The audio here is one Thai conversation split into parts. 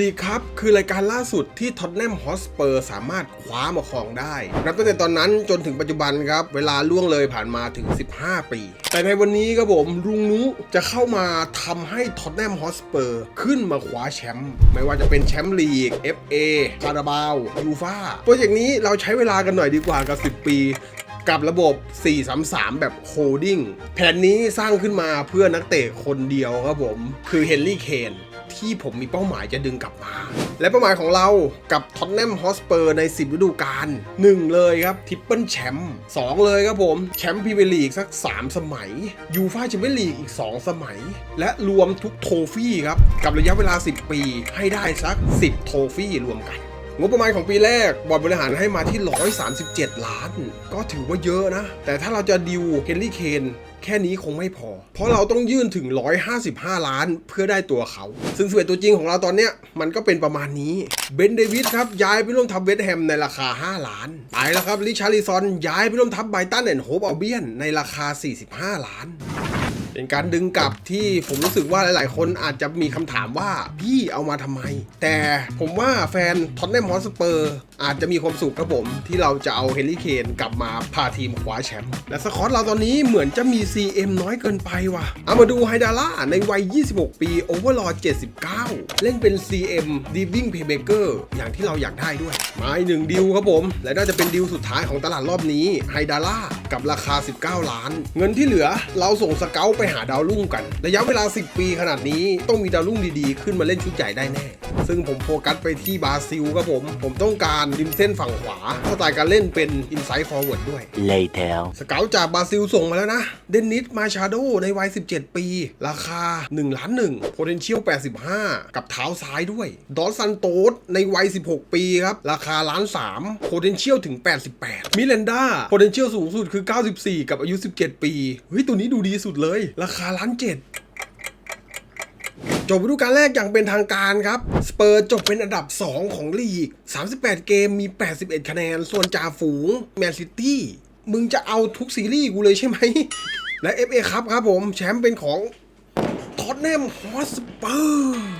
ลีครับคือรายการล่าสุดที่ท็อตแนมฮอสเปอร์สามารถคว้ามาครองได้ นับตั้งแต่ตอนนั้นจนถึงปัจจุบันครับ เวลาล่วงเลยผ่านมาถึง 15 ปี แต่ในวันนี้ครับผมลุงนุจะเข้ามาทำให้ท็อตแนมฮอสเปอร์ขึ้นมาคว้าแชมป์ไม่ว่าจะเป็นแชมป์ลีก FA คาราบาวยูฟาโปรเจกต์นี้เราใช้เวลากันหน่อยดีกว่ากับ 10 ปีกับระบบ 433 แบบโฮดดิ้ง แผนนี้สร้างขึ้นมาเพื่อนักเตะคนเดียวครับผม คือเฮนรี่ เคน ที่ผมมีเป้าหมายจะดึงกลับมา และเป้าหมายของเรากับท็อตแนมฮอสเปอร์ใน 10 ฤดูกาล1เลยครับทิปเปิลแชมป์2เลยครับผมแชมป์พรีเมียร์ลีกสัก 3 สมัยยูฟาแชมเปี้ยนลีกอีก 2 สมัย และรวมทุกโทฟี่ครับกับระยะเวลา 10 ปีให้ได้สัก 10 โทฟี่รวมกัน งบประมาณของปีแรกบอร์ดบริหารให้มาที่ 137 ล้าน ก็ถือว่าเยอะนะ แต่ถ้าเราจะดิวเฮนรี่เคนแค่นี้คงไม่พอ เพราะเราต้องยื่นถึง 155 ล้านเพื่อได้ตัวเขา ซึ่งสเวตตัวจริงของเราตอนเนี้ยมันก็เป็นประมาณนี้ เบนเดวิดครับ ย้ายไปร่วมทัพเวสแฮมในราคา 5 ล้านไปแล้วครับริชาริซอนย้ายไปร่วมทัพไบตันแอนด์โฮปอัลเบียนในราคา 45 ล้าน เป็นการดึงกลับที่ผมรู้สึกว่าหลาย ๆ คนอาจจะมีคำถามว่าพี่เอามาทำไม แต่ผมว่าแฟนท็อตแนมฮอสเปอร์อาจจะมีความสุขครับผม ที่เราจะเอาเฮนรี่เคนกลับมาพาทีมคว้าแชมป์และสกอตเราตอนนี้เหมือนจะมี CM น้อยเกินไปว่ะ เอามาดูไฮดาร่าในวัย 26 ปีโอเวอร์ลอ79 เล่นเป็น CM d i v i n g Playmaker อย่างที่เราอยากได้ด้วย มาอีกหนึ่งดิวครับผม และน่าจะเป็นดิวสุดท้ายของตลาดรอบนี้ไฮดาร่ากับราคา 19 ล้าน เงินที่เหลือเราส่งสเกลไปหาดาวรุ่งกัน ระยะเวลา 10 ปีขนาดนี้ต้องมีดาวรุ่งดีๆ ขึ้นมาเล่นชุดใหญ่ได้แน่ ซึ่งผมโฟกัสไปที่บราซิลครับผม ผมต้องการริมเส้นฝั่งขวาสไตล์การเล่นเป็น inside forward ด้วย later สเกลจากบราซิลส่งมาแล้วนะ เดนนิสมาชาโดในวัย 17 ปี ราคา1ล้าน1 potential 85 กับเท้าซ้ายด้วย ดอสซันโตสในวัย 16 ปีครับ ราคาล้าน3 potential ถึง 88 มิเลนดา potential สูงสุดคือ 94 กับอายุ 17 ปี เฮ้ย ตัวนี้ดูดีสุดเลย ราคาล้าน7 จบฤดูกาลแรกอย่างเป็นทางการครับ สเปอร์จบเป็นอันดับ 2 ของลีก 38 เกมมี 81 คะแนน ส่วนจ่าฝูงแมนซิตี้ มึงจะเอาทุกซีรีส์กูเลยใช่ไหม และ FA ครับครับผม แชมป์เป็นของท็อตแนมฮอสเปอร์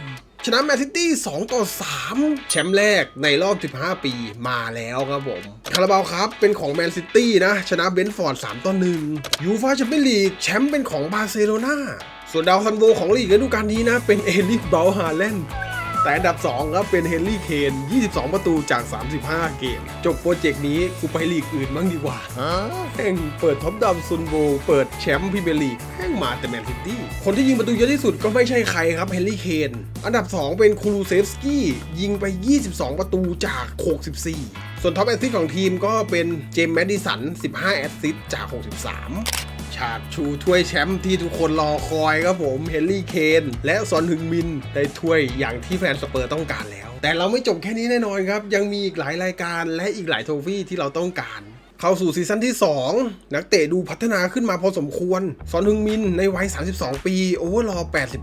ชนะแมนซิตี้ 2 ต่อ 3 แชมป์แรกในรอบ 15 ปีมาแล้วครับผม คาราบาวครับเป็นของแมนซิตี้นะ ชนะเบนฟอร์ด 3 ต่อ 1 ยูฟาแชมเปี้ยนลีกแชมป์เป็นของบาร์เซโลนา ส่วนดาวซันโวของลีกฤดูกาลนี้นะ เป็นเอลิกเบลฮาเลนด์แต่อันดับ 2 ครับ เป็นเฮนรี่เคน 22 ประตูจาก 35 เกม จบโปรเจกต์นี้กูไปลีกอื่นบ้างดีกว่าแม่งเปิดท็อปดาวซุนโวเปิดแชมป์พรีเมียร์ลีกแม่งมาแต่แมนซิตี้ คนที่ยิงประตูเยอะที่สุดก็ไม่ใช่ใครครับเฮนรี่เคน อันดับ 2 เป็นคูรูเซฟสกี้ ยิงไป 22 ประตูจาก 64 ส่วนท็อปแอสซิสต์ของทีมก็เป็นเจมส์แมดดิสัน 15 แอสซิสต์จาก 63 ฉากชูถ้วยแชมป์ที่ทุกคนรอคอยครับผมเฮนรี่เคนและซอนฮึงมินได้ถ้วยอย่างที่แฟนสเปอร์ต้องการแล้ว แต่เราไม่จบแค่นี้แน่นอนครับ ยังมีอีกหลายรายการและอีกหลายโทฟี่ที่เราต้องการเข้าสู่ซีซั่นที่ 2 นักเตะดูพัฒนาขึ้นมาพอสมควร ซอนฮึงมินในวัย 32 ปี โอเวอร์ลอ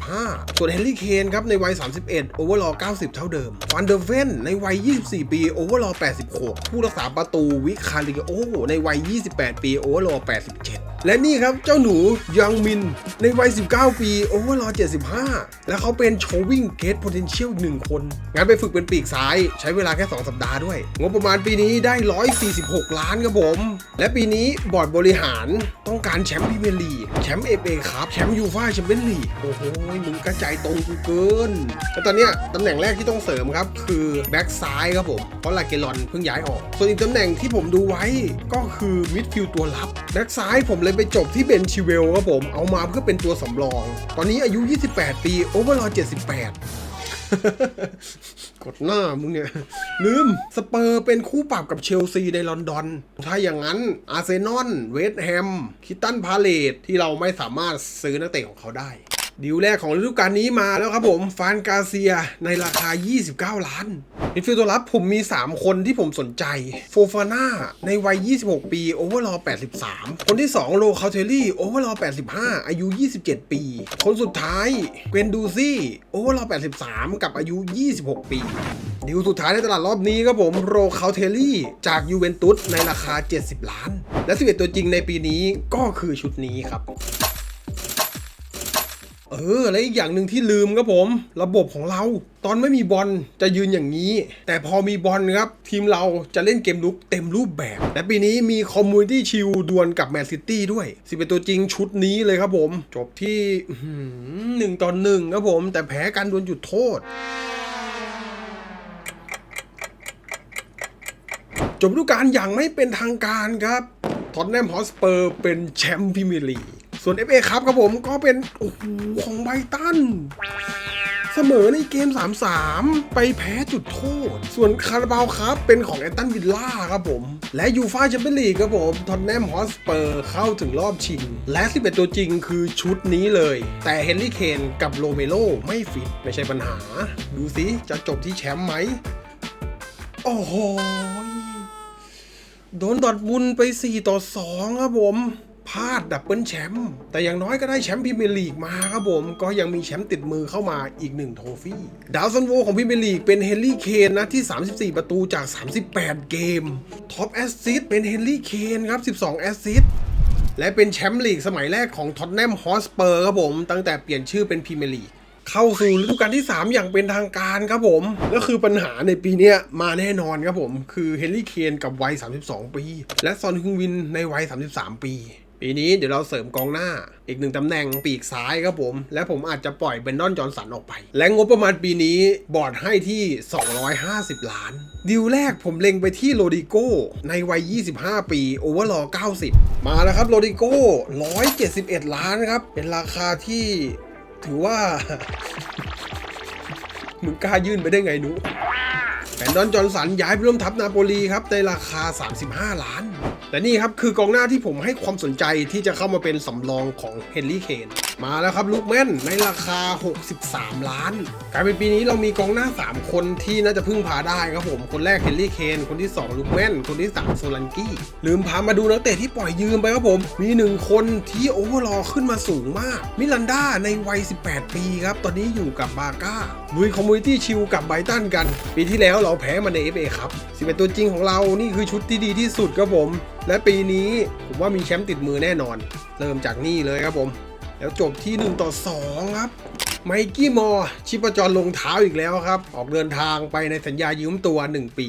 85 ส่วนเฮนรี่เคนครับในวัย 31 โอเวอร์ลอ90 เท่าเดิม ฟันเดอร์เวนในวัย 24 ปี โอเวอร์ลอ86 ผู้รักษาประตูวิคาริโอในวัย 28 ปี โอเวอร์ลอ87 และนี่ครับเจ้าหนูยังมินในวัย 19 ปี โอเวอร์ลอ75 และเขาเป็นโชวิ่งเกต potential 1 คนงานไปฝึกเป็นปีกซ้าย ใช้เวลาแค่ 2 สัปดาห์ด้วย งบประมาณปีนี้ได้ 146 ล้านครับผม และปีนี้บอร์ดบริหารต้องการแชมป์พรีเมียร์ลีกแชมป์เอฟเอครับแชมป์ยูฟ่าแชมเปี้ยนลีกโอ้โหมึงกระจายตรงกูเกินแต่ตอนเนี้ยตำแหน่งแรกที่ต้องเสริมครับ คือแบ็กซ้ายครับผมเพราะลาเกลอนเพิ่งย้ายออก ส่วนอีกตำแหน่งที่ผมดูไว้ก็คือมิดฟิลด์ตัวรับแบ็กซ้ายผมเลยไปจบที่เบนชิเวลครับผม เอามาเพื่อเป็นตัวสำรอง ตอนนี้อายุ 28 ปีโอเวอร์ลอ78 กดหน้ามึงเนี่ย ลืม สเปอร์เป็นคู่ปรับกับเชลซีในลอนดอน ถ้าอย่างนั้นอาร์เซนอลเวสต์แฮม คิตตันพาเลตที่เราไม่สามารถซื้อนักเตะของเขาได้ ดีลแรกของฤดูกาลนี้มาแล้วครับผมฟานกาเซียในราคา 29 ล้านมิดฟิลด์ตัวรับผมมี 3 คนที่ผมสนใจ โฟฟาน่าในวัย 26 ปี โอเวอร์ลอ83 คนที่ 2 โลคาเทลลี่ โอเวอร์ลอ85 อายุ 27 ปี คนสุดท้ายเกวนดูซี่โอเวอร์ลอ83 กับอายุ 26 ปีดีลสุดท้ายในตลาดรอบนี้ครับผมโรคาเทลลี่ จากยูเวนตุสในราคา 70 ล้าน และ11ตัวจริงในปีนี้ก็คือชุดนี้ครับ เออและอีกอย่างหนึ่งที่ลืมครับผม ระบบของเรา ตอนไม่มีบอลจะยืนอย่างนี้ แต่พอมีบอลครับ ทีมเราจะเล่นเกมลุกเต็มรูปแบบ และปีนี้มีคอมมูนิตี้ชิลดวลกับแมนซิตี้ด้วยสิเป็นตัวจริงชุดนี้เลยครับผม จบที่อื้อหือหนึ่งต่อหนึ่งครับผม แต่แพ้การดวลจุดโทษจบฤดูกาลอย่างไม่เป็นทางการครับท็อตแนมฮอสเปอร์เป็นแชมป์พรีเมียร์ลีก ส่วน FA ครับครับผมก็เป็น โอ้โห ของไบตัน เสมอในเกม 3-3 ไปแพ้จุดโทษ ส่วนคาราบาวครับเป็นของแอนตันวิลล่าครับผม และยูฟาแชมเปี้ยนลีกครับผมทอตแนมฮอสเปอร์เข้าถึงรอบชิง และ 11 ตัวจริงคือชุดนี้เลย แต่เฮนรี่เคนกับโรเมโลไม่ฟิต ไม่ใช่ปัญหา ดูสิจะจบที่แชมป์ไหม โอ้โห โดนดอดบุญไป 4 ต่อ 2 ครับผม พลาดดับเบิลแชมป์แต่อย่างน้อยก็ได้แชมป์พรีเมียร์ลีกมาครับผมก็ยังมีแชมป์ติดมือเข้ามาอีก1โทฟี่ดาวซันโวของพรีเมียร์ลีกเป็นเฮนรี่เคนนะที่ 34 ประตูจาก 38 เกมท็อปแอสซิสต์เป็นเฮนรี่เคนครับ 12 แอสซิสต์และเป็นแชมป์ลีกสมัยแรกของท็อตแนมฮอสเปอร์ครับผมตั้งแต่เปลี่ยนชื่อเป็นพรีเมียร์ลีกเข้าสู่ฤดูกาลที่ 3 อย่างเป็นทางการครับผมก็คือปัญหาในปีนี้มาแน่นอนครับผม คือเฮนรี่เคนกับวัย 32 ปี และซอนฮึงวินในวัย 33 ปี ปีนี้เดี๋ยวเราเสริมกองหน้า อีกหนึ่งตำแหน่งปีกซ้ายครับผม และผมอาจจะปล่อยเบนดอนจอห์นสันออกไป และงบประมาณปีนี้บอร์ดให้ที่ 250 ล้าน ดิวแรกผมเล็งไปที่โรดิโก้ในวัย 25 ปีโอเวอร์ลอ90 มาแล้วครับโรดิโก้ 171 ล้านครับ เป็นราคาที่ถือว่า มึงกล้ายื่นไปได้ไงหนูแอนดอนจอห์นสันย้ายไปร่วมทัพนาโปลีครับในราคา 35 ล้าน แต่นี่ครับคือกองหน้าที่ผมให้ความสนใจที่จะเข้ามาเป็นสำรองของเฮนรี่เคนมาแล้วครับลูกแม่นในราคา 63 ล้านกลายเป็นปีนี้เรามีกองหน้า 3 คนที่น่าจะพึ่งพาได้ครับผมคนแรกเฮนรี่เคนคนที่ 2 ลูกแม่น คนที่ 3 โซลันกี้ ลืมพามาดูนักเตะที่ปล่อยยืมไปครับผม มี 1 คนที่โอเวอร์ลอขึ้นมาสูงมาก มิลันดาในวัย 18 ปีครับ ตอนนี้อยู่กับบาก้าลุยคอมมูนิตี้ชิลกับไบตันกัน ปีที่แล้วเราแพ้มาใน FA ครับ11ตัวจริงของเรานี่คือชุดที่ดีที่สุดครับผมและปีนี้ผมว่ามีแชมป์ติดมือแน่นอน เริ่มจากนี่เลยครับผม แล้วจบที่ 1 ต่อ 2 ครับไมกี้มอร์ชิปจรลงเท้าอีกแล้วครับ ออกเดินทางไปในสัญญายืมตัว 1 ปี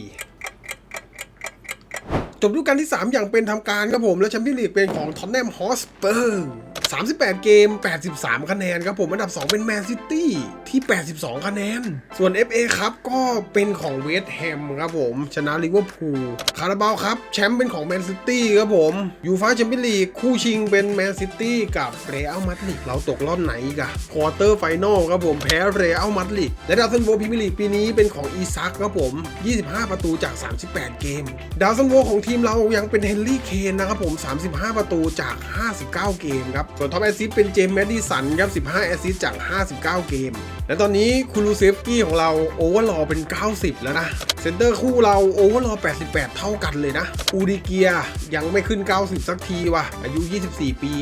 จบฤดูกาลที่ 3 อย่างเป็นทำการครับผมและแชมเปี้ยนลีกเป็นของท็อตแนมฮอสเปอร์38 เกม 83 คะแนนครับผม อันดับ 2 เป็นแมนซิตี้ที่ 82 คะแนน ส่วน FA ครับก็เป็นของเวสต์แฮมครับผม ชนะลิเวอร์พูลคาราบาวครับ แชมป์เป็นของแมนซิตี้ครับผมยูฟาแชมเปี้ยนลีกคู่ชิงเป็นแมนซิตี้กับเรอัลมาดริดเราตกรอบไหนกอะควอเตอร์ไฟนอลครับผม แพ้เรอัลมาดริดและดาวซันโวพรีเมียร์ลีกปีนี้เป็นของอีซักครับผม 25 ประตูจาก 38 เกม ดาวซันโวของทีมเรายังเป็นเฮนรี่เคนนะครับผม 35 ประตูจาก 59 เกมครับ ส่วนท็อปแอสซิสเป็นเจมส์แมดดิสันครับ 15 แอสซิสจาก 59 เกม และตอนนี้คูลูเซฟกี้ของเราโอเวอร์ลอเป็น 90 แล้วนะเซนเตอร์คู่เราโอเวอร์ลอ88 เท่ากันเลยนะ อูดิเกียยังไม่ขึ้น 90 สักทีว่ะ อายุ 24 ปี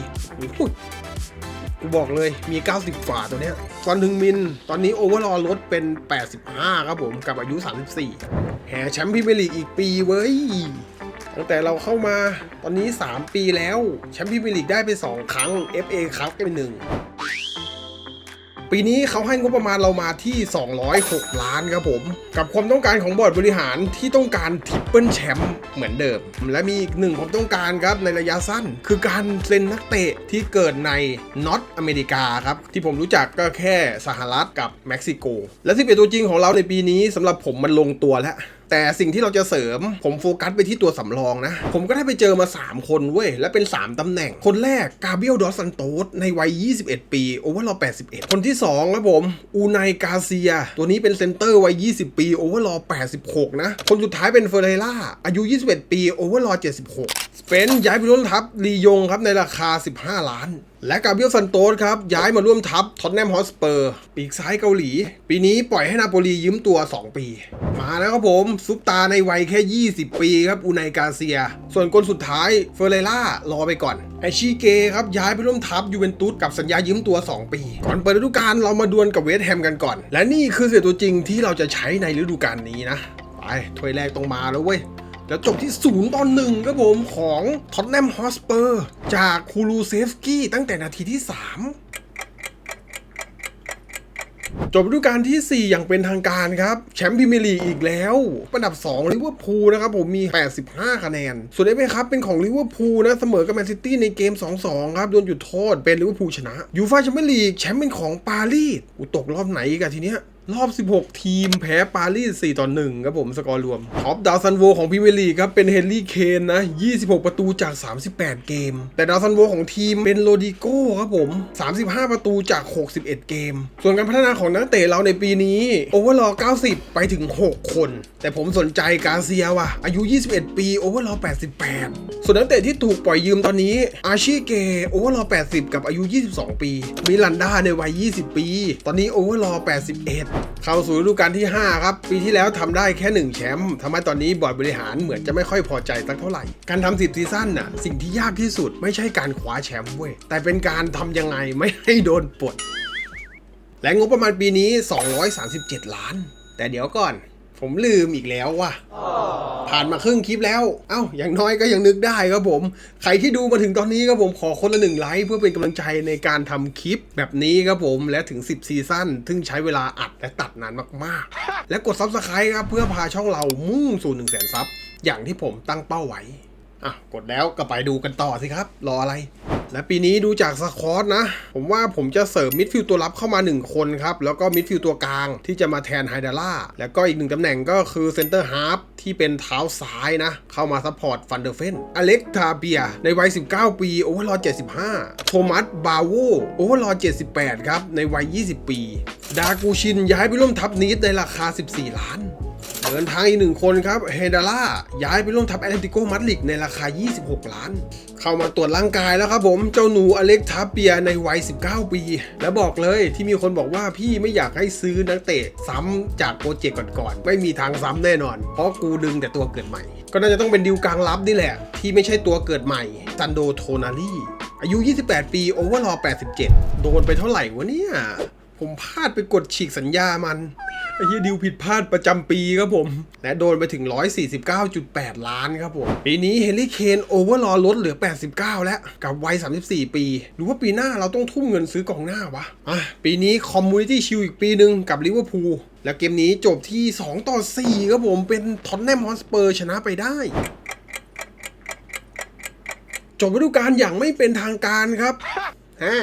กูบอกเลยมี 90 ฝ่าตัวเนี้ยตอนถึงมินตอนนี้โอเวอร์ลอลดเป็น 85 ครับผม กับอายุ 34 แห่แชมป์พรีเมียร์ลีกอีกปีเว้ย ตั้งแต่เราเข้ามาตอนนี้ 3 ปีแล้ว แชมป์พรีเมียร์ลีกได้ไป 2 ครั้ง FA ครับก็เป็นหนึ่งปีนี้เขาให้งบประมาณเรามาที่ 206 ล้านครับผม กับความต้องการของบอร์ดบริหารที่ต้องการทริปเปิลแชมป์เหมือนเดิม และมีอีกหนึ่งความต้องการครับในระยะสั้น คือการเซ็นนักเตะที่เกิดในน็อตอเมริกาครับ ที่ผมรู้จักก็แค่สหรัฐกับเม็กซิโก และที่เป็นตัวจริงของเราในปีนี้สำหรับผมมันลงตัวแล้ว แต่สิ่งที่เราจะเสริมผมโฟกัสไปที่ตัวสำรองนะ ผมก็ได้ไปเจอมา 3 คนเว้ย และเป็น 3 ตำแหน่ง คนแรกกาเบียลดอสซันโตสในวัย 21 ปีโอเวอร์ลอ81 คนที่2ครับผมอูไนกาเซีย ตัวนี้เป็นเซนเตอร์วัย 20 ปีโอเวอร์ลอ86 นะ คนสุดท้ายเป็นเฟอร์เรล่าอายุ 21 ปีโอเวอร์ลอ76สเปนย้ายไปร่วมทัพลียงครับในราคา 15 ล้าน และกาเบียลซันโตสครับ ย้ายมาร่วมทัพท็อตแนมฮอสเปอร์ ปีกซ้ายเกาหลี ปีนี้ปล่อยให้นาโปลียืมตัว 2 ปี มาแล้วครับผม ซุปตาในวัยแค่ 20 ปีครับ อูไนกาเซีย ส่วนคนสุดท้ายเฟอร์เรล่ารอไปก่อนไอชิเกครับ ย้ายไปร่วมทัพยูเวนตุสกับสัญญายืมตัว 2 ปี ก่อนเปิดฤดูกาลเรามาดวลกับเวสต์แฮมกันก่อน และนี่คือเสียตัวจริงที่เราจะใช้ในฤดูกาลนี้นะไปถ้วยแรกต้องมาแล้วเว้ย แล้วจบที่ศูนย์ต่อหนึ่งครับผมของท็อตแนมฮอสเปอร์จากคูลูเซฟกี้ตั้งแต่นาทีที่ 3จบฤดูกาลที่ 4 อย่างเป็นทางการครับ แชมป์พรีเมียร์ลีกอีกแล้วอันดับ2ลิเวอร์พูลนะครับผมมี 85 คะแนน ส่วนเอฟเอครับ เป็นของลิเวอร์พูลนะเสมอกับแมนซิตี้ในเกม 2-2 ครับ โดนหยุดโทษเป็นลิเวอร์พูลชนะยูฟ่าแชมเปี้ยนลีกแชมป์เป็นของปารีสอุตกรอบไหนกันทีเนี้ย รอบ 16 ทีมแพ้ปารีส 4 ต่อ 1 ครับผม สกอร์รวม ท็อปดาวซันโวของพรีเมียร์ลีกครับ เป็นเฮนรี่เคนนะ 26 ประตูจาก 38 เกม แต่ดาวซันโวของทีมเป็นโรดิโก้ครับผม 35 ประตูจาก 61 เกม ส่วนการพัฒนาของนักเตะเราในปีนี้ โอเวอร์ลอ90 ไปถึง 6 คน แต่ผมสนใจกาเซียว่ะ อายุ 21 ปีโอเวอร์ลอ88 ส่วนนักเตะที่ถูกปล่อยยืมตอนนี้ อาชีเกโอเวอร์ลอ80 กับอายุ 22 ปีมิลันดาในวัย 20 ปี ตอนนี้โอเวอร์ลอ81เข้าสู่ฤดูกาลที่ 5 ครับ ปีที่แล้วทำได้แค่ 1 แชมป์ทำให้ตอนนี้บอร์ดบริหารเหมือนจะไม่ค่อยพอใจสักเท่าไหร่ การทำสิบซีซั่นน่ะสิ่งที่ยากที่สุดไม่ใช่การคว้าแชมป์เว้ยแต่เป็นการทำยังไงไม่ให้โดนปลดและงบประมาณปีนี้ 237 ล้าน แต่เดี๋ยวก่อน ผมลืมอีกแล้วว่ะ ผ่านมาครึ่งคลิปแล้ว เอ้า อย่างน้อยก็ยังนึกได้ครับผม ใครที่ดูมาถึงตอนนี้ครับผมขอคนละหนึ่งไลค์เพื่อเป็นกำลังใจในการทำคลิปแบบนี้ครับผม และถึง 10 ซีซั่นซึ่งใช้เวลาอัดและตัดนานมากๆ และกดซับสไคร b e ครับเพื่อพาช่องเรามุ่งสู่1 0 0 0 0แสนซับอย่างที่ผมตั้งเป้าไว้ อะกดแล้วก็ไปดูกันต่อสิครับ รออะไร และปีนี้ดูจากสควอตนะ ผมว่าผมจะเสริมมิดฟิลตัวรับเข้ามา 1 คนครับ แล้วก็มิดฟิลตัวกลางที่จะมาแทนไฮดาร่าแล้วก็อีกหนึ่งตำแหน่งก็คือเซนเตอร์ฮาร์ฟที่เป็นเท้าซ้ายนะ เข้ามาซัพพอร์ตฟันเดอร์เฟนอเล็กทาเบีย ในวัย 19 ปี โอเวอร์ลอ75 โทมัสบาโวโอเวอร์ลอ78 ครับ ในวัย 20 ปี ดากูชินย้ายไปร่วมทัพนีดในราคา 14 ล้าน เดินทางอีกหนึ่งคนครับเฮดาร่าย้ายไปร่วมทัพแอตเลติโกมาดริดในราคา 26 ล้าน เข้ามาตรวจร่างกายแล้วครับผมเจ้าหนูอเล็กทาเปียในวัย 19 ปี แล้วบอกเลยที่มีคนบอกว่าพี่ไม่อยากให้ซื้อนักเตะซ้ำจากโปรเจกต์ก่อนๆไม่มีทางซ้ำแน่นอน เพราะกูดึงแต่ตัวเกิดใหม่ ก็น่าจะต้องเป็นดิวกลางลับนี่แหละ ที่ไม่ใช่ตัวเกิดใหม่ซันโดโทนารีอายุ 28 ปีโอเวอร์ลอ87 โดนไปเท่าไหร่วะเนี่ย ผมพลาดไปกดฉีกสัญญามันไอ้เหี้ยดิวผิดพลาดประจำปีครับผม และโดนไปถึง 149.8 ล้านครับผม ปีนี้เฮนรี่เคนโอเวอร์ลอลดเหลือ 89 แล้ว กับวัย 34 ปี หรือว่าปีหน้าเราต้องทุ่มเงินซื้อกองหน้าวะ อะ ปีนี้คอมมูนิตี้ชิลอีกปีหนึ่งกับลิเวอร์พูลและเกมนี้จบที่ 2 ต่อ 4 ครับผมเป็นท็อตแนมฮอสเปอร์ชนะไปได้จบฤดูกาลอย่างไม่เป็นทางการครับฮ่า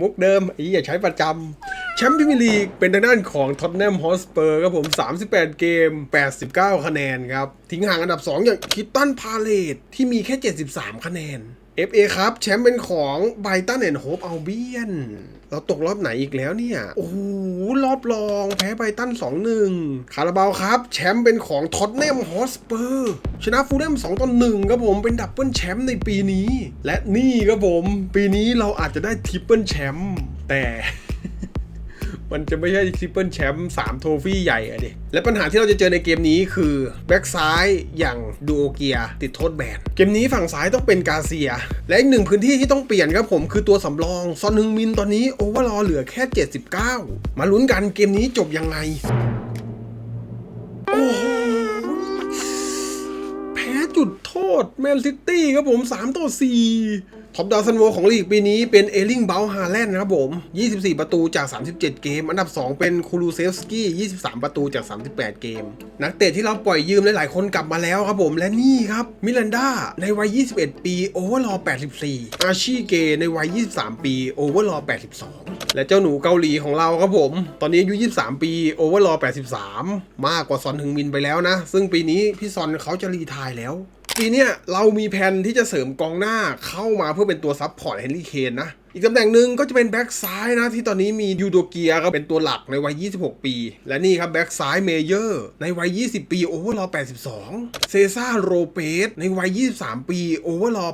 มุกเดิมอีอย่าใช้ประจำแชมป์พรีเมียร์ลีกเป็นทางด้านของท็อตแนมฮอสเปอร์ครับผม 38 เกม 89 คะแนนครับ ทิ้งห่างอันดับ 2 อย่างคิตตันพาเลตที่มีแค่ 73 คะแนน FA ครับแชมป์เป็นของไบตันแอนด์โฮปเอาเบียน เราตกรอบไหนอีกแล้วเนี่ย โอ้โห รอบรองแพ้ไบตัน 2-1 คาราบาวครับ แชมป์เป็นของท็อตแนมฮอสเปอร์ชนะฟูลแลม2ต่อ1ครับผมเป็นดับเบิลแชมป์ในปีนี้ และนี่ครับผม ปีนี้เราอาจจะได้ทริปเปิลแชมป์แต่ มันจะไม่ใช่ทริปเปิลแชมป์3โทฟี่ใหญ่อะดิ และปัญหาที่เราจะเจอในเกมนี้คือ แบ็กซ้ายอย่างดูโอเกียติดโทษแบน เกมนี้ฝั่งซ้ายต้องเป็นกาเซีย และอีกหนึ่งพื้นที่ที่ต้องเปลี่ยนครับผมคือตัวสำรอง ซอนฮึงมินตอนนี้โอเวอร์ลอเหลือแค่ 79 มาลุ้นกันเกมนี้จบยังไง โอ้โหแพ้จุดโทษแมนซิตี้ครับผม3ต่อ4 ท็อปดาวซันโวของลีกปีนี้เป็นเอลิงเบลฮาแลนด์นะครับผม 24 ประตูจาก 37 เกม อันดับ 2 เป็นคูลูเซฟสกี้ 23 ประตูจาก 38 เกม นักเตะที่เราปล่อยยืมหลายๆคนกลับมาแล้วครับผม และนี่ครับ มิลันดาในวัย 21 ปีโอเวอร์ลอ84 อาชีเกในวัย 23 ปีโอเวอร์ลอ82 และเจ้าหนูเกาหลีของเราครับผม ตอนนี้อายุ 23 ปีโอเวอร์ลอ83 มากกว่าซอนฮึงมินไปแล้วนะ ซึ่งปีนี้พี่ซอนเขาจะรีทายแล้ว ปีนี้เรามีแผนที่จะเสริมกองหน้าเข้ามาเพื่อเป็นตัวซับพอร์ตเฮนรี่เคนนะ อีกตำแหน่งหนึ่งก็จะเป็นแบ็กซ้ายนะ ที่ตอนนี้มียูโดเกียก็เป็นตัวหลักในวัย 26 ปี และนี่ครับแบ็กซ้ายเมเยอร์ในวัย 20 ปีโอเวอร์ลอ82 เซซ่าโรเปสในวัย 23 ปีโอเวอร์ลอ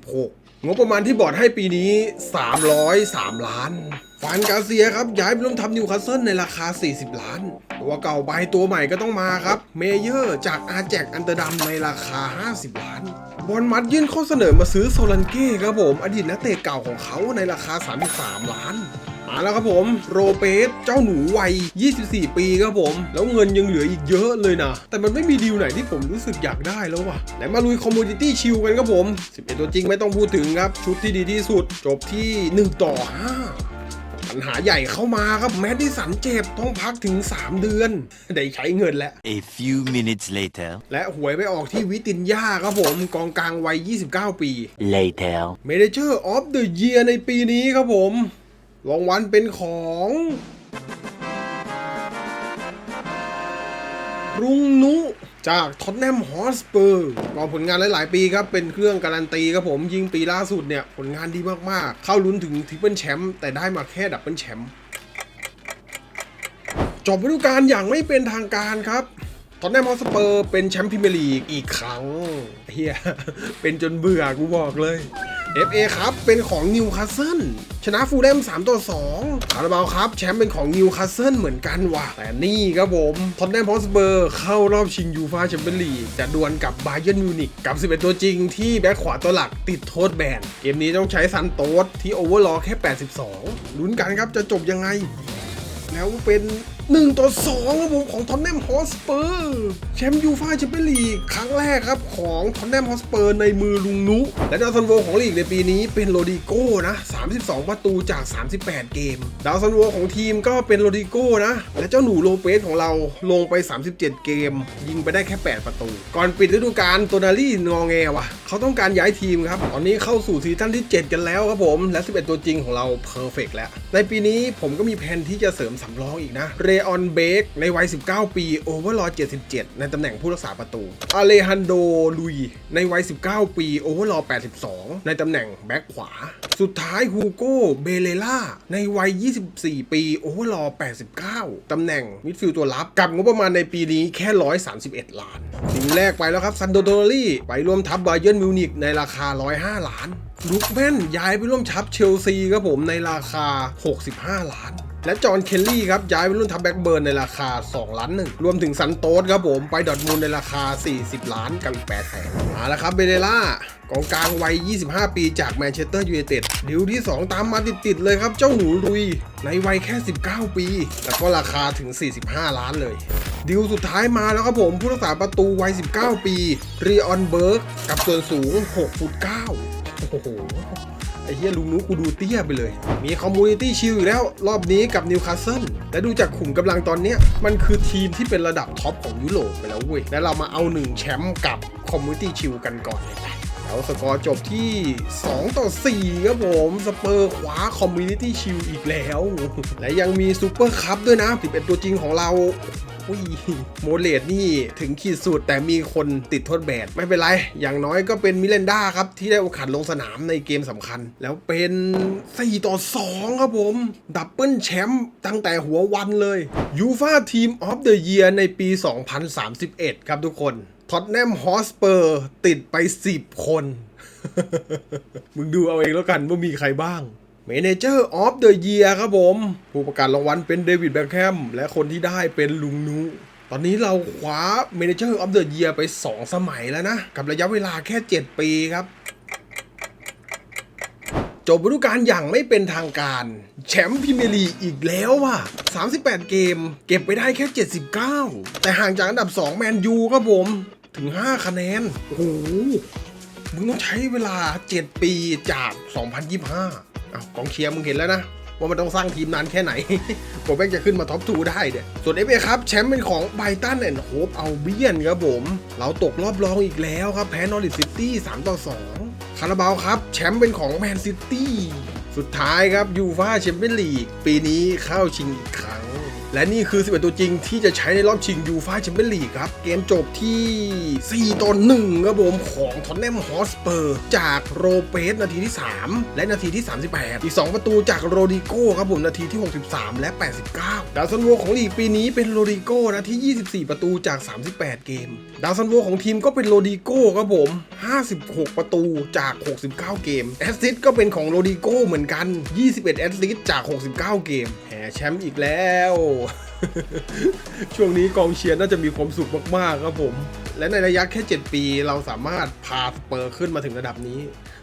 86 งบประมาณที่บอร์ดให้ปีนี้ 303 ล้านฟานกาเซียครับ ย้ายไปร่วมทำนิวคาสเซิลในราคา 40 ล้าน ตัวเก่าใบตัวใหม่ก็ต้องมาครับ เมเยอร์จากอาแจกอันเตอร์ดัมในราคา 50 ล้าน บอลมัดยื่นข้อเสนอมาซื้อโซลันเก้ครับผม อดีตนักเตะเก่าของเขาในราคา 33 ล้าน มาแล้วครับผมโรเปสเจ้าหนูวัย 24 ปีครับผม แล้วเงินยังเหลืออีกเยอะเลยนะ แต่มันไม่มีดีลไหนที่ผมรู้สึกอยากได้แล้วว่ะและมาลุยคอมมูนิตี้ชิลกันครับผม 11 ตัวจริงไม่ต้องพูดถึงครับ ชุดที่ดีที่สุด จบที่ 1 ต่อ 5ปัญหาใหญ่เข้ามาครับแมดดิสันเจ็บต้องพักถึง 3 เดือน ได้ใช้เงินแล้ว A few minutes later. และหวยไปออกที่วิตินยาครับผม กองกลางวัย 29 ปี Later. Manager of the Year ในปีนี้ครับผม รางวัลเป็นของรุงนุจากท็อตแนมฮอสเปอร์ก็ผลงานหลาย ๆ ปีครับ เป็นเครื่องการันตีครับผม ยิงปีล่าสุดเนี่ย ผลงานดีมาก ๆ เข้าลุ้นถึงทริปเปิลแชมป์แต่ได้มาแค่ดับเบิลแชมป์จบฤดูกาลอย่างไม่เป็นทางการครับท็อตแนมฮอสเปอร์เป็นแชมป์พรีเมียร์ลีกอีกครั้งเฮียเป็นจนเบื่อกูบอกเลย FA ครับเป็นของนิวคาสเซิลชนะฟูลแลม3ต่อ2คาราบาวครับแชมป์เป็นของนิวคาสเซิลเหมือนกันว่ะแต่นี่ครับผมท็อตแนมฮอสเบอร์เข้ารอบชิงยูฟาแชมเปี้ยนลีกจะดวลกับบาเยิร์นมิวนิกกับ 11 ตัวจริงที่แบ็คขวาตัวหลักติดโทษแบนเกมนี้ต้องใช้ซันโตสที่โอเวอร์ลอแค่ 82ลุ้นกันครับจะจบยังไง แล้วเป็น 1 ต่อ 2 ครับผมของทอนแนมฮอสเปอร์แชมป์ยูฟ่าแชมเปี้ยนลีกครั้งแรกครับของทอนแนมฮอสเปอร์ในมือลุงนุและดาวซันโวของลีกในปีนี้เป็นโรดิโก้นะ 32 ประตูจาก 38 เกม ดาวซันโวของทีมก็เป็นโรดิโก้นะ และเจ้าหนูโลเปสของเราลงไป 37 เกม ยิงไปได้แค่ 8 ประตู ก่อนปิดฤดูกาลโตนาลี่งอแงว่ะเขาต้องการย้ายทีมครับตอนนี้เข้าสู่ซีซั่นที่ 7 กันแล้วครับผมและ 11 ตัวจริงของเราเพอร์เฟกแล้วในปีนี้ผมก็มีแผนที่จะเสริมสำรองอีกนะเรออนเบกในวัย 19 ปี โอเวอร์ลอ77 ในตำแหน่งผู้รักษาประตูอเลฮันโดลุย ในวัย 19 ปี โอเวอร์ลอ82 ในตำแหน่งแบ็คขวา สุดท้ายฮูโก้เบเลล่า ในวัย 24 ปี โอเวอร์ลอ89 ตำแหน่งมิดฟิลด์ตัวรับ กับงบประมาณในปีนี้แค่ 131 ล้านทีมแรกไปแล้วครับซันโดโดลี่ไปร่วมทัพบาเยิร์นมิวนิกในราคา 105 ล้านลุกแม่นย้ายไปร่วมทัพเชลซีครับผมในราคา 65 ล้าน และจอห์น เคลลี่ครับย้ายไปรุ่นทัพแบ็กเบิร์นในราคา 2 ล้านหนึ่งรวมถึงซันโต๊ดครับผมไปดอทมูลในราคา 40 ล้านกับอีก8แสนมาแล้วครับเบเดล่ากองกลางวัย 25 ปีจากแมนเชสเตอร์ยูไนเต็ดดิวที่ 2 ตามมาติดๆเลยครับ เจ้าหนูลุย ในวัยแค่ 19 ปี แต่ก็ราคาถึง 45 ล้านเลยดิวสุดท้ายมาแล้วครับผม ผู้รักษาประตูวัย 19 ปีรีออนเบิร์กกับส่วนสูง 6 ฟุต 9 โอ้โห ไอ้เฮียลุงนุกูดูเตี้ยไปเลย มีคอมมูนิตี้ชิลอีกแล้วรอบนี้กับนิวคาสเซิลและดูจากขุมกำลังตอนเนี้ยมันคือทีมที่เป็นระดับท็อปของยุโรปไปแล้วเว้ยและเรามาเอาหนึ่งแชมป์กับคอมมูนิตี้ชิลกันก่อนเลยไปแล้วสกอร์จบที่ 2 ต่อ 4 ครับผม สเปอร์ขวาคอมมูนิตี้ชิลอีกแล้ว และยังมีซูเปอร์คัพด้วยนะ11ตัวจริงของเรา อุ้ยโมเลดนี่ถึงขีดสุดแต่มีคนติดโทษแบนไม่เป็นไร อย่างน้อยก็เป็นมิเลนดาครับ ที่ได้โอกาสลงสนามในเกมสำคัญ แล้วเป็น 4 ต่อ 2 ครับผม ดับเบิลแชมป์ตั้งแต่หัววันเลยยูฟาทีมออฟเดอะเยียร์ในปี 2031 ครับทุกคนท็อตแนมฮอสเปอร์ติดไป 10 คน มึงดูเอาเองแล้วกันว่ามีใครบ้าง Manager of the Year ครับผม ผู้ประกาศรางวัลเป็นเดวิดแบ็คแฮมและคนที่ได้เป็นลุงนูตอนนี้เราคว้า Manager of the Year ไป 2 สมัยแล้วนะ กับระยะเวลาแค่ 7 ปีครับจบฤดูกาลอย่างไม่เป็นทางการ แชมป์พรีเมียร์ลีกอีกแล้วว่ะ 38 เกม เก็บไปได้แค่ 79 แต่ห่างจากอันดับ 2 แมนยูครับผม ถึง 5 คะแนน โอ้โห มึงต้องใช้เวลา 7 ปีจาก 2025 อ้ากองเชียร์มึงเห็นแล้วนะ ว่ามันต้องสร้างทีมนานแค่ไหน ผมแม่งจะขึ้นมาท็อปทูได้เนี่ย ส่วนเอฟเอครับแชมป์เป็นของไบตันแอนด์โฮปเอาเบียนครับผม เราตกรอบรองอีกแล้วครับแพ้นอริสซิตี้สามต่อสองคาราบาวครับแชมป์เป็นของแมนซิตี้ สุดท้ายครับยูฟาแชมเปี้ยนลีกปีนี้เข้าชิงอีกครั้ง และนี่คือ 11 ตัวจริงที่จะใช้ในรอบชิงยูฟ่าแชมเปี้ยนลีกครับ เกมจบที่ 4ต่อ1ครับผมของทอนแนมฮอสเปอร์ จากโรเปสนาทีที่ 3 และนาทีที่ 38 อีก 2 ประตูจากโรดิโก้ครับผมนาทีที่ 63 และ 89 ดาวซันโวของลีกปีนี้เป็นโรดิโก้นะที่ 24 ประตูจาก 38 เกม ดาวซันโวของทีมก็เป็นโรดิโก้ครับผม 56 ประตูจาก 69 เกมแอสซิสต์ก็เป็นของโรดิโก้เหมือนกัน 21 แอสซิสต์จาก 69 เกมแหมแชมป์อีกแล้ว ช่วงนี้กองเชียร์น่าจะมีความสุขมากๆครับผม และในระยะแค่ 7 ปีเราสามารถพาสเปอร์ขึ้นมาถึงระดับนี้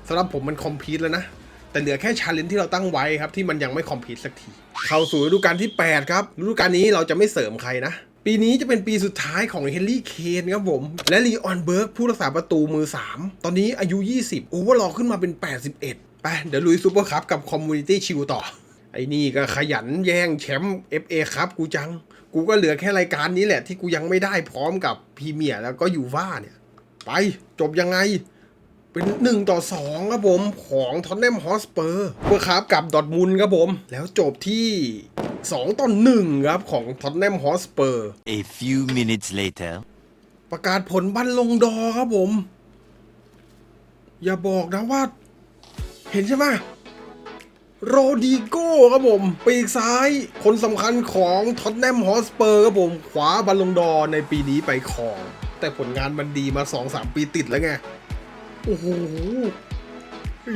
สำหรับผมมันคอมพีทแล้วนะ แต่เหลือแค่ชาเลนจ์ที่เราตั้งไว้ครับที่มันยังไม่คอมพลีทสักที เข้าสู่ฤดูกาลที่ 8 ครับฤดูกาลนี้เราจะไม่เสริมใครนะปีนี้จะเป็นปีสุดท้ายของเฮนรี่เคนครับผม และลีออนเบิร์กผู้รักษาประตูมือ 3 ตอนนี้อายุ 20 โอเวอร์ลอขึ้นมาเป็น 81 ไป เดี๋ยวลุยซูเปอร์คัพกับคอมมูนิตี้ชิลต่อ ไอ้นี่ก็ขยันแย่งแชมป์ FA ครับกูจัง กูก็เหลือแค่รายการนี้แหละ ที่กูยังไม่ได้พร้อมกับพรีเมียร์แล้วก็ยูฟ่าเนี่ย ไปจบยังไง เป็นหนึ่งต่อสองครับผมของทอนแนมฮอสเปอร์เพื่อครับกับดอร์ทมุนด์ครับผม แล้วจบที่สองต่อหนึ่งครับของทอนแนมฮอสเปอร์ A few minutes later. ประกาศผลบัลลงดอร์ครับผม อย่าบอกนะว่า เห็นใช่ไหม โรดิโก้ครับผม ปีกซ้าย คนสำคัญของท็อตแนมฮอสเปอร์ครับผม ขวาบัลลงดอในปีนี้ไปครอง แต่ผลงานมันดีมา 2-3 ปีติดแล้วไง โอ้โห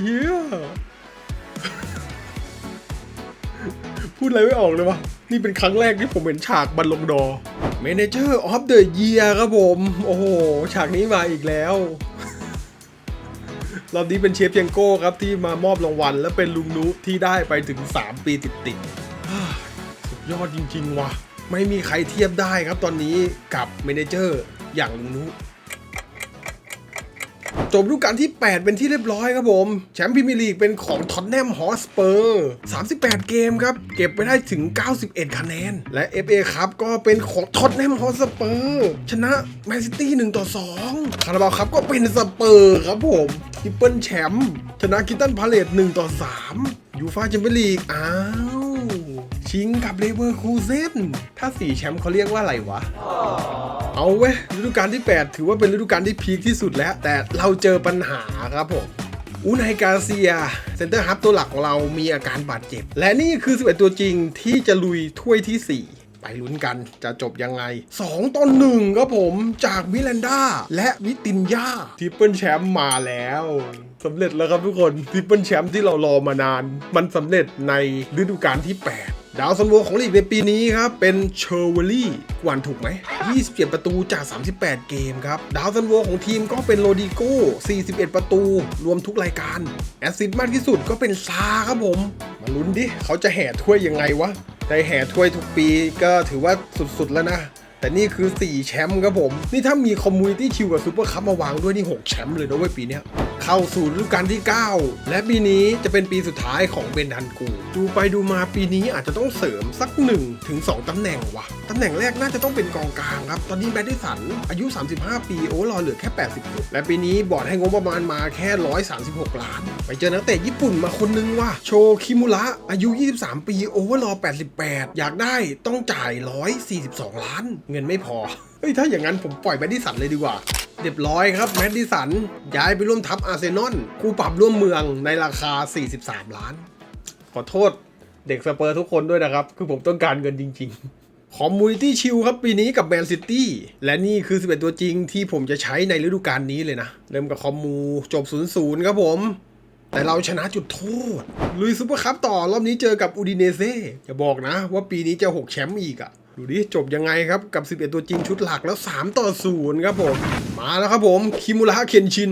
เฮียพูดอะไรไม่ออกเลยวะ นี่เป็นครั้งแรกที่ผมเห็นฉากบัลลงดอร์ Manager of the Year ครับผม โอ้โห ฉากนี้มาอีกแล้ว รอบนี้เป็นเชฟเพียงโก้ครับที่มามอบรางวัล และเป็นลุงนุที่ได้ไปถึง 3 ปีติดๆฮ่าสุดยอดจริงๆว่ะ ไม่มีใครเทียบได้ครับตอนนี้กับเมเนเจอร์อย่างลุงนุ จบฤดูกาลที่ 8 เป็นที่เรียบร้อยครับผม แชมป์พรีเมียร์ลีกเป็นของท็อตแนมฮอสเปอร์ 38 เกมครับ เก็บไปได้ถึง 91 คะแนน และ FA ครับก็เป็นของท็อตแนมฮอสเปอร์ ชนะแมนซิตี้1ต่อ 2 คาราบาวครับก็เป็นสเปอร์ครับผมทิปเปิลแชมป์ชนะกิตตันพาเลต1ต่อ 3 ยูฟาแชมเปี้ยนลีกอ้าว ชิงกับเลเวอร์คูเซนถ้าสี่แชมป์เขาเรียกว่าอะไรวะ เอาเว้ยฤดูกาลที่ 8 ถือว่าเป็นฤดูกาลที่พีคที่สุดแล้ว แต่เราเจอปัญหาครับผมอูไนกาเซีย เซนเตอร์ฮับตัวหลักของเรามีอาการบาดเจ็บ และนี่คือ 11 ตัวจริงที่จะลุยถ้วยที่ 4ไปลุ้นกันจะจบยังไง 2ต่อ1ครับผมจากมิลันดาและวิตินยาทริปเปิลแชมป์มาแล้วสำเร็จแล้วครับทุกคนทริปเปิลแชมป์ที่เรารอมานาน มันสำเร็จในฤดูกาลที่ 8 ดาวซันโวของลีกในปีนี้ครับเป็นเชอร์เวลี่กวนถูกไหม 27 ประตูจาก 38 เกมครับ ดาวซันโวของทีมก็เป็นโรดิโก้ 41 ประตู รวมทุกรายการ แอสซิสต์มากที่สุดก็เป็นซาครับผม มาลุ้นดิ เขาจะแห่ถ้วยยังไงวะ ได้แห่ถ้วยทุกปีก็ถือว่าสุดๆแล้วนะ แต่นี่คือ 4 แชมป์ครับผม นี่ถ้ามีคอมมูนิตี้ชิวกับซูเปอร์คัพมาวางด้วยนี่ 6 แชมป์เลยนะเว้ยปีนี้เข้าสู่ฤดูกาลที่ 9 และปีนี้จะเป็นปีสุดท้ายของเบนทันกู ดูไปดูมาปีนี้อาจจะต้องเสริมสัก1ถึง2ตำแหน่งว่ะตำแหน่งแรกน่าจะต้องเป็นกองกลางครับ ตอนนี้แบดดิสันอายุ 35 ปีโอ้รอเหลือแค่ 86 และปีนี้บอร์ดให้งบประมาณมาแค่ 136 ล้าน ไปเจอนักเตะญี่ปุ่นมาคนนึงว่ะโชคิมุระอายุ 23 ปีโอเวอร์รอ 88 อยากได้ต้องจ่าย 142 ล้านเงินไม่พอ เฮ้ย ถ้าอย่างนั้นผมปล่อยแบดดิสันเลยดีกว่า เรียบร้อยครับแมดดิสัน ย้ายไปร่วมทัพอาร์เซนอลคู่ปรับร่วมเมืองในราคา 43 ล้าน ขอโทษเด็กสเปอร์ทุกคนด้วยนะครับ คือผมต้องการเงินจริง ๆคอมมูนิตี้ชิลครับ ปีนี้กับแมนซิตี้และนี่คือ 11 ตัวจริงที่ผมจะใช้ในฤดูกาลนี้เลยนะ เริ่มกับคอมมูจบ 0-0 ครับผม แต่เราชนะจุดโทษ ลุยซูเปอร์คัพต่อ รอบนี้เจอกับอูดิเนเซ่อย่าบอกนะว่าปีนี้จะ 6 แชมป์อีกอะ ดูดิจบยังไงครับกับ 11 ตัวจริงชุดหลักแล้ว 3 ต่อ 0 ครับผม มาแล้วครับผมคิมุระเคนชิน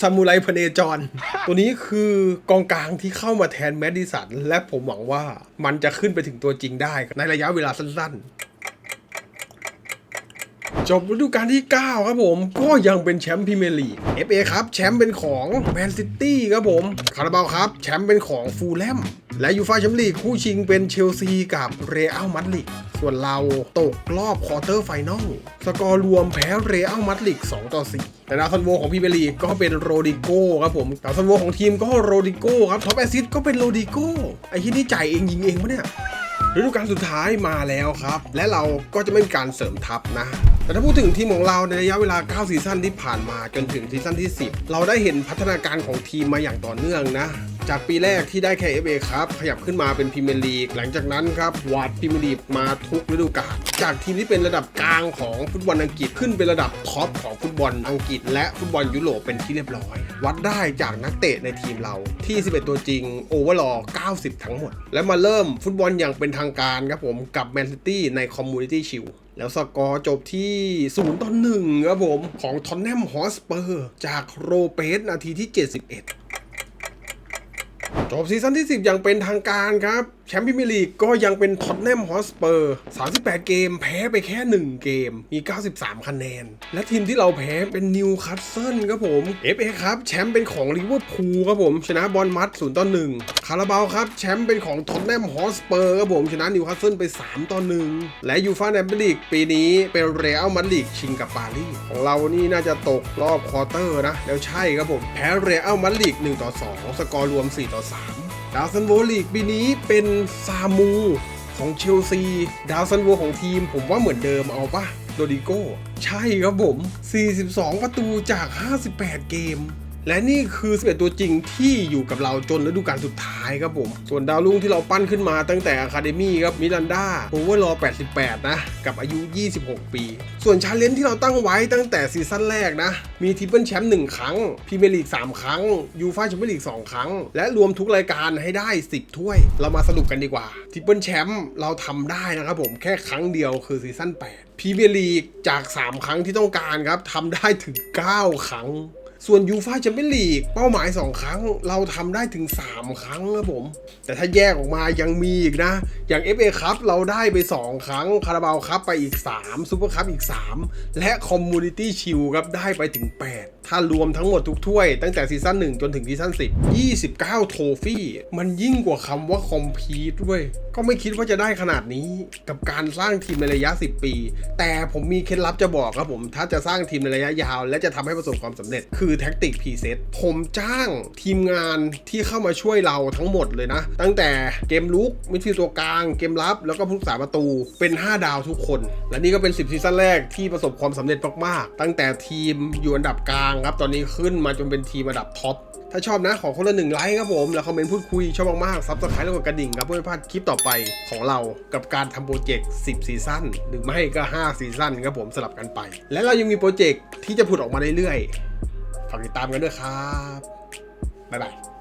ซามูไรพเนจร ตัวนี้คือกองกลางที่เข้ามาแทนแมดดิสัน และผมหวังว่ามันจะขึ้นไปถึงตัวจริงได้ในระยะเวลาสั้นๆ จบฤดูกาลที่ 9 ครับผม ก็ยังเป็นแชมป์พรีเมียร์ลีก FA ครับแชมป์เป็นของแมนซิตี้ครับผม คาราบาวครับแชมป์เป็นของฟูลแลม และยูฟาแชมเปี้ยนลีกคู่ชิงเป็นเชลซีกับเรอัลมาดริดส่วนเราตกรอบควอเตอร์ไฟนอล สกอร์รวมแพ้เรอัลมาดริด2ต่อ 4 แต่ดาวซันโวของพีเมร์ลีก็เป็นโรดิโก้ครับผมดาวซันโวของทีมก็โรดิโก้ครับท็อปแอซิสก็เป็นโรดิโก้ไอ้ที่นี่จ่ายเองยิงเองปะเนี่ยฤดูกาลสุดท้ายมาแล้วครับ และเราก็จะไม่มีการเสริมทัพนะ แต่ถ้าพูดถึงทีมของเราในระยะเวลา 9 ซีซั่นที่ผ่านมาจนถึงซีซั่นที่ 10 เราได้เห็นพัฒนาการของทีมมาอย่างต่อเนื่องนะ จากปีแรกที่ได้แค่ FA ครับ ขยับขึ้นมาเป็นพรีเมียร์ลีก หลังจากนั้นครับวาดพรีเมียร์ลีกมาทุกฤดูกาล จากทีมที่เป็นระดับกลางของฟุตบอลอังกฤษขึ้นเป็นระดับท็อปของฟุตบอลอังกฤษ และฟุตบอลยุโรปเป็นที่เรียบร้อย วัดได้จากนักเตะในทีมเราที่ 11 ตัวจริงโอเวอร์ลอ90 ทั้งหมด และมาเริ่มฟุตบอลอย่างเป็นทางการครับผมกับแมนซิตี้ในคอมมูนิตี้ชิล แล้วสกอร์จบที่ 0ต่อ1ครับผม ของทอนแนมฮอสเปอร์ จากโรเปสนาทีที่ 71 จบซีซั่นที่ 10 อย่างเป็นทางการครับ แชมป์พรีเมียร์ลีกก็ยังเป็นท็อตแนมฮอสเปอร์ 38 เกม แพ้ไปแค่ 1 เกม มี 93 คะแนน และทีมที่เราแพ้เป็นนิวคาสเซิลครับผม FA ครับแชมป์เป็นของลิเวอร์พูลครับผม ชนะบอลมัด0ต่อ1คาราบาวครับแชมป์เป็นของท็อตแนมฮอสเปอร์ครับผม ชนะนิวคาสเซิลไป 3ต่อ1และยูฟ่าแชมเปี้ยนลีกปีนี้เป็นเรอัลมาดริดชิงกับปารีสของเรานี่น่าจะตกรอบควอเตอร์นะ แล้วใช่ครับผม แพ้เรอัลมาดริด1ต่อ2สกอร์รวม 4 ต่อ 3 ดาวซันโวลีกปีนี้เป็นซามูของเชลซี ดาวซันโวของทีม ผมว่าเหมือนเดิมเอาปะโดดิโก้ ใช่ครับผม 42 ประตูจาก 58 เกม และนี่คือ11ตัวจริงที่อยู่กับเราจนฤดูกาลสุดท้ายครับผม ส่วนดาวรุ่งที่เราปั้นขึ้นมาตั้งแต่อะคาเดมี่ครับมิลันดาโอเวอร์ลอ88 นะ กับอายุ 26 ปี ส่วนชาเลนจ์ที่เราตั้งไว้ตั้งแต่ซีซั่นแรกนะ มีทิปเปิลแชมป์1ครั้งพรีเมียร์ลีก 3 ครั้งยูฟ่าแชมเปี้ยนลีก 2 ครั้ง และรวมทุกรายการให้ได้ 10 ถ้วย เรามาสรุปกันดีกว่าทิปเปิลแชมป์เราทำได้นะครับผมแค่ครั้งเดียวคือซีซั่น8พรีเมียร์ลีกจาก 3 ครั้งที่ต้องการครับทำได้ถึง 9 ครั้ง ส่วนยูฟ a าแชมเปี้ยนลีกเป้าหมาย 2 ครั้ง เราทำได้ถึง 3 ครั้งครับผม แต่ถ้าแยกออกมายังมีอีกนะ อย่าง FA ครับเราได้ไป 2 ครั้ง คาราบาวครับไปอีก 3ซูเปอร์คัพอีก 3 และคอมมูนิตี้ชิลครับได้ไปถึง 8 ถ้ารวมทั้งหมดทุกถ้วย ตั้งแต่ซีซั่น 1 จนถึงซีซั่น 10 29 โทฟี่ มันยิ่งกว่าคำว่าคอมพีทด้วย ก็ไม่คิดว่าจะได้ขนาดนี้กับการสร้างทีมในระยะ 10 ปี แต่ผมมีเคล็ดลับจะบอกครับผม ถ้าจะสร้างทีมในระยะยาว และจะทำให้ประสบความสำเร็จคือือแท็กติกพรีเซตผมจ้างทีมงานที่เข้ามาช่วยเราทั้งหมดเลยนะ ตั้งแต่เกมลุกมิดฟิลด์ตัวกลาง เกมรับ แล้วก็ผู้รักษาประตูเป็น 5 ดาวทุกคน และนี่ก็เป็น 10ซีซั่นแรกที่ประสบความสำเร็จมากๆ ตั้งแต่ทีมอยู่อันดับกลางครับ ตอนนี้ขึ้นมาจนเป็นทีมอันดับท็อปถ้าชอบนะขอคนละหนึ่งไลค์ครับผม แล้วคอมเมนต์พูดคุย ชอบมากๆซับสไครต์แล้วกดกระดิ่งครับเพื่อไม่พลาดคลิปต่อไปของเรากับการทำโปรเจกต์ 10 ซีซั่นหรือไม่ก็ 5 ซีซั่นครับผมสลับกันไป และเรายังมีโปรเจกต์ที่จะผุดออกมาเรื่อยๆ ฝากติดตามกันด้วยครับ บ๊ายบาย